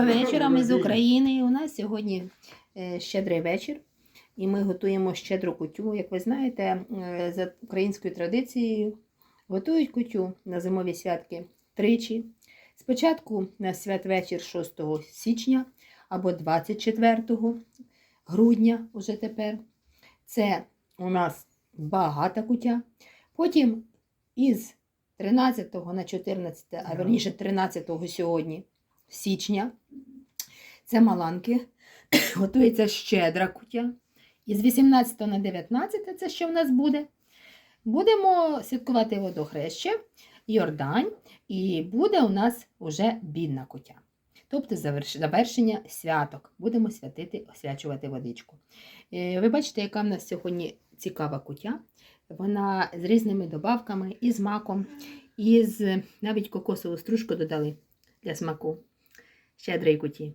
Вечорами з України. У нас сьогодні е, щедрий вечір, і ми готуємо щедру кутю. Як ви знаєте, е, за українською традицією готують кутю на зимові святки тричі. Спочатку на святвечір 6 січня або 24 грудня, уже тепер. Це у нас багата кутя. Потім із 13 на 14, а верніше 13 сьогодні січня. Це маланки. Готується щедра кутя. І з 18 на 19, це що в нас буде? Будемо святкувати водохреще, Йордань, і буде у нас вже бідна кутя. Тобто завершення святок. Будемо святити, освячувати водичку. Е, Ви бачите, яка в нас сьогодні цікава кутя. Вона з різними добавками, і з маком, і з навіть кокосову стружку додали для смаку щедрої куті.